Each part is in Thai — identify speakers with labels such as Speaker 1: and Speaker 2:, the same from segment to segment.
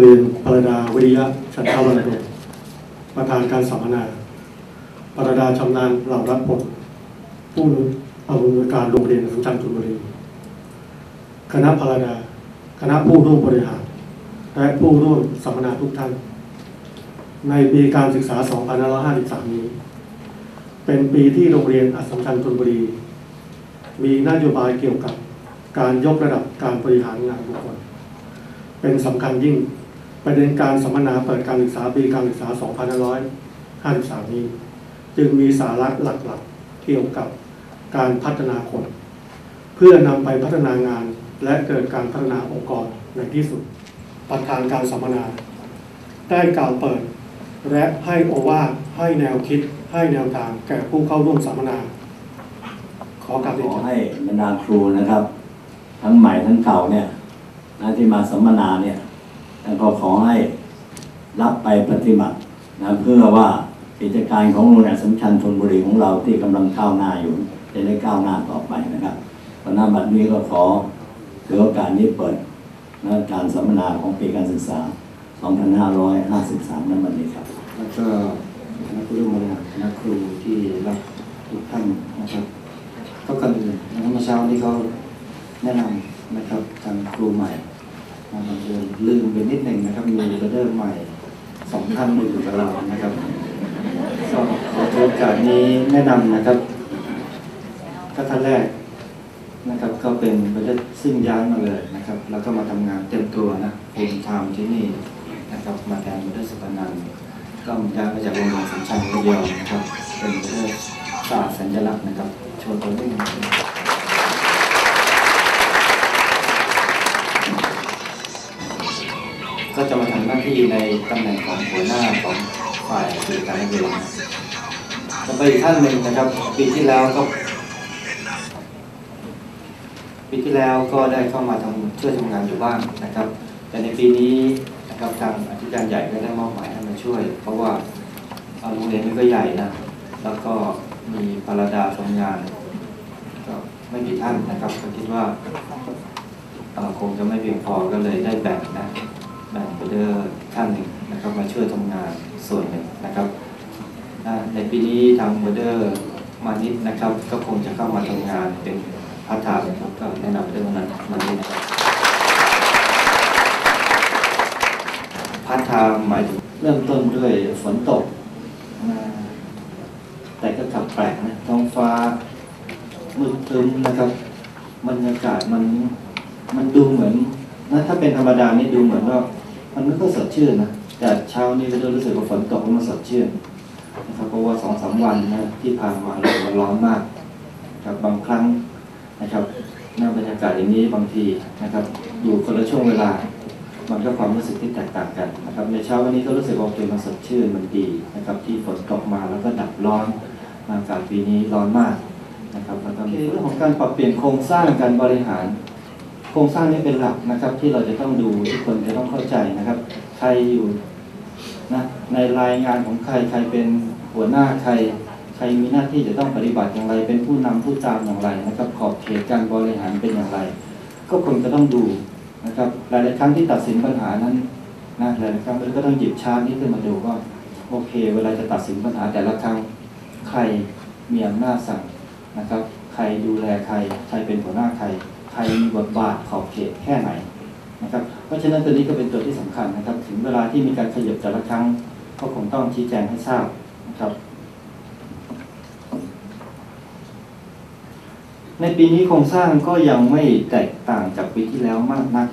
Speaker 1: เรียนปรดาวิริยะชันทวรรณดลประธานการสัมมนาปรดาชำนาญเหล่ารัฐผลผู้อำนวยการโรงเรียนสังจันทบุรีคณะปรดาคณะผู้ร่วมบริหาร และผู้ร่วมสัมมนาทุกท่าน ในปีการศึกษา 2553 นี้ เป็นปีที่โรงเรียนอัสสัมชัญธนบุรี มีนโยบายเกี่ยวกับการยกระดับการบริหารงานบุคคล เป็นสำคัญยิ่ง ประเด็นการสัมมนาเปิดการศึกษาปีการศึกษา 2553 นี้ จึงมีสาระหลักๆ เกี่ยวกับการพัฒนาคน เพื่อนำไปพัฒนางานและเกิดการพัฒนาองค์กรในที่สุด ประธานการสัมมนา ได้กล่าวเปิด และให้โอวาทให้แนวคิดให้แนวทางแก่ผู้เข้าร่วมสัมมนา ขอกราบเรียน
Speaker 2: ขอให้บรรดาครูนะครับ ทั้งใหม่ทั้งเก่าเนี่ยนะที่มาสัมมนาเนี่ย แล้วก็ขอให้รับไปปฏิบัตินะเพื่อว่ากิจการของโรงเรียนสัมชัญธนบุรีของเราที่กำลังก้าวหน้าอยู่ จะได้ก้าวหน้าต่อไปนะครับวันหน้าบัดนี้ก็ขอถือโอกาสนี้เปิดนะการสัมมนาของปีการศึกษา 2553 นั้นบัดนี้ครับ
Speaker 3: แล้วก็คณะผู้ร่วมบริหารคณะครูที่รักทุกท่านนะครับก็ก่อนอื่นนะครับเมื่อเช้านี้เขาแนะนำนะครับทางครูใหม่มาบังเอิญลืมไป นิดหนึ่งนะครับมีรเดอร์ใหม่สองท่านมาอยู่กับเรานะครับก็ขอโอกาสนี้แนะนำนะครับก็ท่านแรกนะครับ ก็เป็นบริษัทซึ่งย้ายมาเลยนะครับ แล้วก็มาทำงานเต็มตัวนะฟูลไทม์ที่นี่นะครับ มาแทนบริษัทสุพนันก็ย้ายมาจากโรงเรียนสัญชัยระยองนะครับ เป็นเรื่องศาสตร์สัญลักษณ์นะครับโชว์ตัวนี้ ก็จะมาทำหน้าที่ในตำแหน่งของหัวหน้าของฝ่ายกิจการนักเรียนต่อไปอีกท่านหนึ่งนะครับ ปีที่แล้วก็ปีที่แล้วก็ได้เข้ามาทำช่วยทำงานอยู่บ้างนะครับ แต่ในปีนี้นะครับทางอธิการใหญ่ก็ได้มอบหมายให้มาช่วย เพราะว่าโรงเรียนนี้ก็ใหญ่นะแล้วก็มีปรดาทำงานก็ไม่กี่ท่านนะครับก็คิดว่าคงจะไม่เพียงพอก็เลยได้แบ่งนะ แบ่งไปเดอร์ท่านหนึ่งนะครับมาช่วยทำงานส่วนหนึ่งนะครับในปีนี้ทางเบอร์เดอร์มานิดนะครับ ก็คงจะเข้ามาทำงานเป็นพาร์ทไทม์นะครับก็แนะนำเรื่องนั้นมานิดนะครับพาร์ทไทม์หมายถึงเริ่มต้นด้วยฝนตก แต่ก็กลับแปลกนะท้องฟ้ามืดครึ้มนะครับบรรยากาศมันมันดูเหมือนนะถ้าเป็นธรรมดานี่ดูเหมือนว่า มันไม่ค่อยสดชื่นนะแต่เช้านี้ก็รู้สึกว่าฝนตกแล้วมันสดชื่นนะครับเพราะว่าสองสามวันนะที่ผ่านมาเรามันร้อนมากครับบางครั้งนะครับหน้าบรรยากาศอย่างนี้บางทีนะครับอยู่คนละช่วงเวลา มันก็ความรู้สึกที่แตกต่างกันนะครับ ในเช้าวันนี้ก็รู้สึกว่าโอเคมันสดชื่นมันดีนะครับ ที่ฝนตกมาแล้วก็ดับร้อนอากาศปีนี้ร้อนมากนะครับแล้วก็มีเรื่องของการปรับเปลี่ยนโครงสร้างการบริหารโครงสร้างนี้เป็นหลักนะครับ ที่เราจะต้องดูทุกคนจะต้องเข้าใจนะครับ ใครอยู่นะในรายงานของใครใครเป็นหัวหน้าใคร ใครมีหน้าที่จะต้องปฏิบัติอย่างไร เป็นผู้นำผู้ตามอย่างไรนะครับ ขอบเขตการบริหารเป็นอย่างไร ก็คงจะต้องดูนะครับหลายๆครั้งที่ตัดสินปัญหานั้นนะหลายๆครั้งเราก็ต้องหยิบชาร์ตนี้ขึ้นมาดูว่าโอเค เวลาจะตัดสินปัญหาแต่ละครั้งใครมีอำนาจสั่งนะครับ ใครดูแลใคร ใครเป็นหัวหน้าใคร ครมีบทบาทขอบเขตแค่ไหนนะครับเพราะฉะนั้นตัวนี้ก็เป็นตัวที่สำคัญนะครับ ถึงเวลาที่มีการขยับแต่ละครั้งก็คงต้องชี้แจงให้ทราบนะครับ ในปีนี้โครงสร้างก็ยังไม่แตกต่างจากปีที่แล้วมากนัก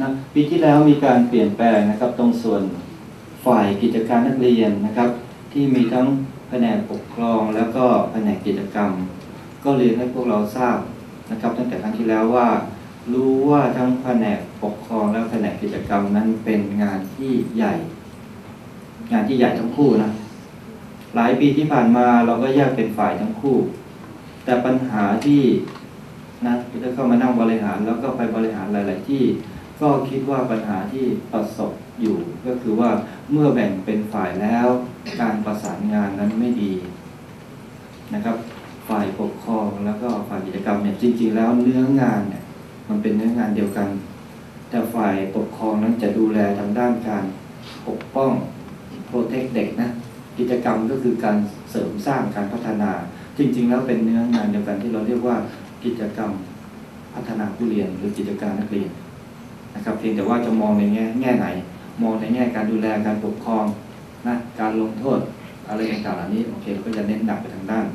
Speaker 3: นะปีที่แล้วมีการเปลี่ยนแปลงนะครับ ตรงส่วนฝ่ายกิจการนักเรียนนะครับ ที่มีทั้งแผนกปกครองแล้วก็แผนกกิจกรรม ก็เรียนให้พวกเราทราบ นะครับ ตั้งแต่ครั้งที่แล้วว่า รู้ว่าทั้งแผนกปกครองและแผนกกิจกรรมนั้นเป็นงานที่ใหญ่ งานที่ใหญ่ทั้งคู่นะหลายปีที่ผ่านมาเราก็แยกเป็นฝ่ายทั้งคู่ แต่ปัญหาที่นะที่เข้ามานั่งบริหารแล้วก็ไปบริหารหลาย ๆ ที่ก็คิดว่าปัญหาที่ประสบอยู่ ก็คือว่าเมื่อแบ่งเป็นฝ่ายแล้วการประสานงานนั้นไม่ดีนะครับ ฝ่ายปกครองแล้วก็ฝ่ายกิจกรรมเนี่ยจริง ๆ แล้วเนื้องานเนี่ยมันเป็นเนื้องานเดียวกัน แต่ฝ่ายปกครองนั้นจะดูแลทางด้านการปกป้องโปรเทคเด็กนะกิจกรรมก็คือการเสริมสร้างการพัฒนา จริง ๆ แล้วเป็นเนื้องานเดียวกันที่เราเรียกว่ากิจกรรมพัฒนาผู้เรียนหรือกิจการนักเรียนนะครับเพียงแต่ว่าจะมองในแง่แง่ไหน มองในแง่การดูแลการปกครองนะการลงโทษอะไรต่างๆเหล่านี้โอเคเราก็จะเน้นหนักไปทางด้าน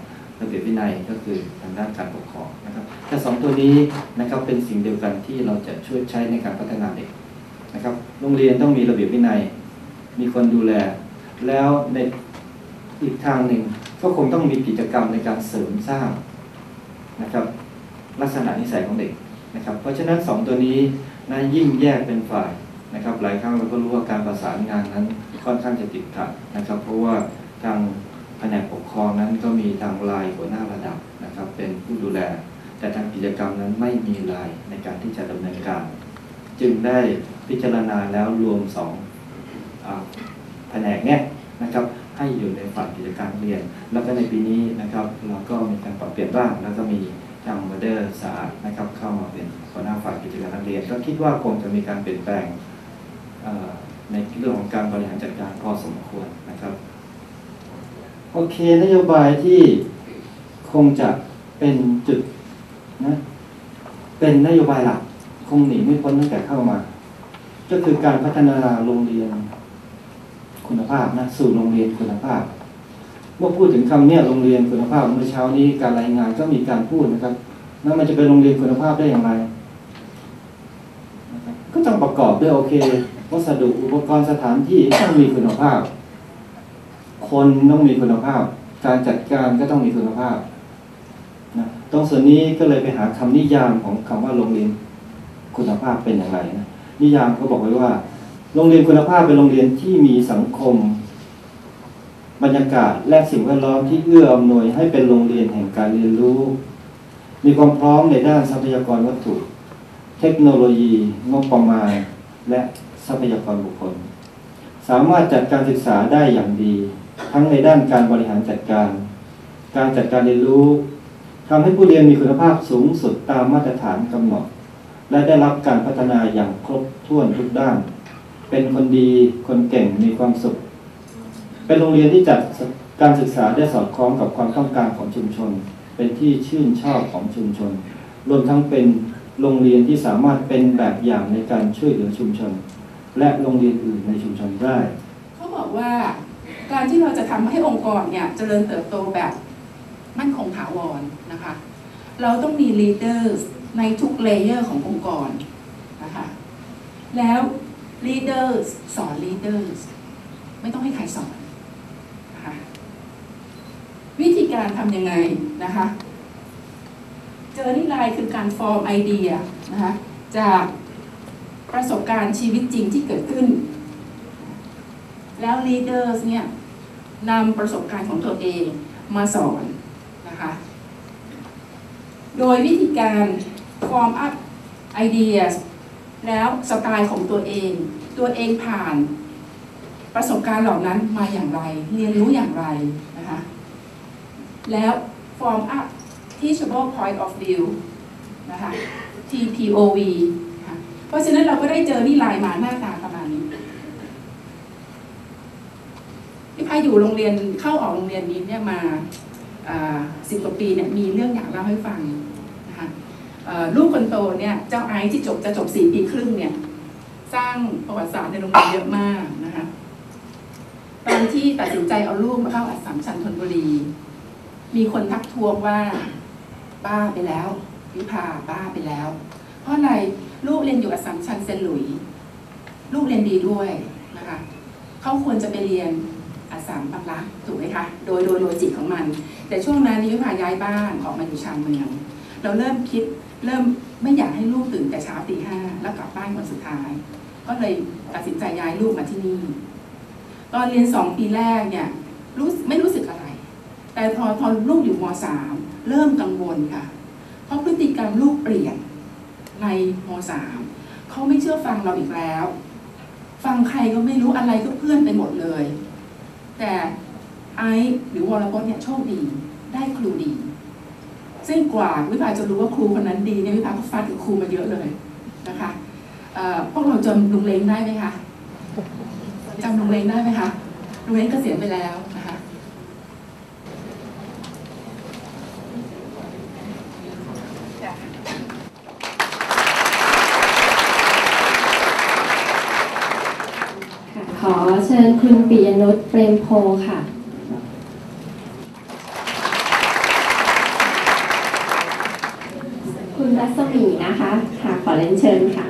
Speaker 3: ระเบียบวินัยก็คือทางด้านการปกครองนะครับแต่สองตัวนี้นะครับเป็นสิ่งเดียวกันที่เราจะช่วยใช้ในการพัฒนาเด็กนะครับ โรงเรียนต้องมีระเบียบวินัย มีคนดูแล แล้วในอีกทางหนึ่งก็คงต้องมีกิจกรรมในการเสริมสร้างนะครับ ลักษณะนิสัยของเด็กนะครับ เพราะฉะนั้นสองตัวนี้นะยิ่งแยกเป็นฝ่ายนะครับ หลายครั้งเราก็รู้ว่าการประสานงานนั้นค่อนข้างจะติดขัดนะครับ เพราะว่าทาง แผนกปกครองนั้นก็มีทางลายหัวหน้าระดับนะครับ เป็นผู้ดูแล แต่ทางกิจกรรมนั้นไม่มีลายในการที่จะดำเนินการ จึงได้พิจารณาแล้วรวมสองอแผนกเนี้ยนะครับให้อยู่ในฝ่ายกิจการเรียน แล้วก็ในปีนี้นะครับเราก็มีการปรับเปลี่ยนบ้าง แล้วก็มีทางมเดอร์สะอาดนะครับเข้ามาเป็นหัวหน้าฝ่ายกิจการนักเรียน ก็คิดว่าคงจะมีการเปลี่ยนแปลงในเรื่องของการบริหารจัดการพอสมควรนะครับ โอเคนโยบายที่คงจะเป็นจุดนะเป็นนโยบายหลัก คงหนีไม่พ้นตั้งแต่เข้ามา ก็คือการพัฒนาโรงเรียนคุณภาพนะสู่โรงเรียนคุณภาพเมื่อพูดถึงคำเนี้ยโรงเรียนคุณภาพเมื่อเช้านี้การรายงานก็มีการพูดนะครับแล้วมันจะเป็นโรงเรียนคุณภาพได้อย่างไร ก็ต้องประกอบด้วยโอเควัสดุอุปกรณ์สถานที่ต้องมีคุณภาพ คนต้องมีคุณภาพ การจัดการก็ต้องมีคุณภาพนะตรงส่วนนี้ก็เลยไปหาคำนิยามของคำว่าโรงเรียนคุณภาพเป็นอย่างไรนะนิยามเขาบอกไว้ว่า โรงเรียนคุณภาพเป็นโรงเรียนที่มีสังคม บรรยากาศและสิ่งแวดล้อมที่เอื้ออำนวยให้เป็นโรงเรียนแห่งการเรียนรู้ มีความพร้อมในด้านทรัพยากรวัตถุ เทคโนโลยีงบประมาณ และทรัพยากรบุคคล สามารถจัดการศึกษาได้อย่างดี ทั้งในด้านการบริหารจัดการ การจัดการเรียนรู้ทำให้ผู้เรียนมีคุณภาพสูงสุดตามมาตรฐานกำหนด และได้รับการพัฒนาอย่างครบถ้วนทุกด้าน เป็นคนดีคนเก่งมีความสุข เป็นโรงเรียนที่จัดการศึกษาได้สอดคล้องกับความต้องการของชุมชน เป็นที่ชื่นชอบของชุมชน รวมทั้งเป็นโรงเรียนที่สามารถเป็นแบบอย่างในการช่วยเหลือชุมชน และโรงเรียนอื่นในชุมชนได้
Speaker 4: เขาบอกว่า การที่เราจะทำให้องค์กรเนี่ยเจริญเติบโตแบบมั่นคงถาวรนะคะ เราต้องมี leaders ในทุกเลเยอร์ขององค์กรนะคะ แล้ว leaders สอน leaders ไม่ต้องให้ใครสอนนะคะวิธีการทำยังไงนะคะ เจอนี่ไลน์คือการฟอร์มไอเดียนะคะจากประสบการณ์ชีวิตจริงที่เกิดขึ้น แล้ว leaders เนี่ยนำประสบการณ์ของตัวเองมาสอนนะคะโดยวิธีการ form up ideas แล้วสไตล์ของตัวเอง ตัวเองผ่านประสบการณ์เหล่านั้นมาอย่างไร เรียนรู้อย่างไรนะคะแล้ว form up teachable point of view นะคะ TPOV เพราะฉะนั้นเราก็ได้เจอนี่ลายมาหน้าตาประมาณนี้ พี่พายอยู่โรงเรียนเข้าออกโรงเรียนนี้เนี่ยมาสิบกว่าปีเนี่ยมีเรื่องอยากเล่าให้ฟังนะคะลูกคนโตเนี่ยเจ้าไอซ์ที่จบจะจบสี่ปีครึ่งเนี่ยสร้างประวัติศาสตร์ในโรงเรียนเยอะมากนะคะตอนที่ตัดสินใจเอาลูกมาเข้าอัสสัมชัญธนบุรี มีคนทักท้วงว่าบ้าไปแล้ว วิภาบ้าไปแล้ว เพราะอะไรลูกเรียนอยู่อัสสัมชัญเซนหลุย ลูกเรียนดีด้วยนะคะเขาควรจะไปเรียน อสามบางรักถูกไหมคะ โดยโดยโลจิกของมัน แต่ช่วงนั้นนิพาย้ายบ้านออกมาอยู่ชานเมือง เราเริ่มคิดเริ่มไม่อยากให้ลูกตื่นแต่เช้าตีห้าแล้วกลับบ้านวันสุดท้าย ก็เลยตัดสินใจย้ายลูกมาที่นี่ตอนเรียนสองปีแรกเนี่ยรู้ไม่รู้สึกอะไร แต่พอพอลูกอยู่มสามเริ่มกังวลค่ะ เพราะพฤติกรรมลูกเปลี่ยนในมสามเขาไม่เชื่อฟังเราอีกแล้ว ฟังใครก็ไม่รู้อะไรก็เพื่อนไปหมดเลย แต่ไอซ์หรือวรพจน์เนี่ยโชคดีได้ครูดี ซึ่งกว่าวิภาจะรู้ว่าครูคนนั้นดีเนี่ยวิภาก็ฟัดกับครูมาเยอะเลยนะคะพวกเราจำลุงเล้งได้ไหมคะจำลุงเล้งได้ไหมคะลุงเล้งเกษียณไปแล้วนะคะ
Speaker 5: ค่ะ ขอเชิญคุณปิยนุชเปรมโพค่ะ คุณรัศมีนะคะ ค่ะ ขอเรียนเชิญค่ะ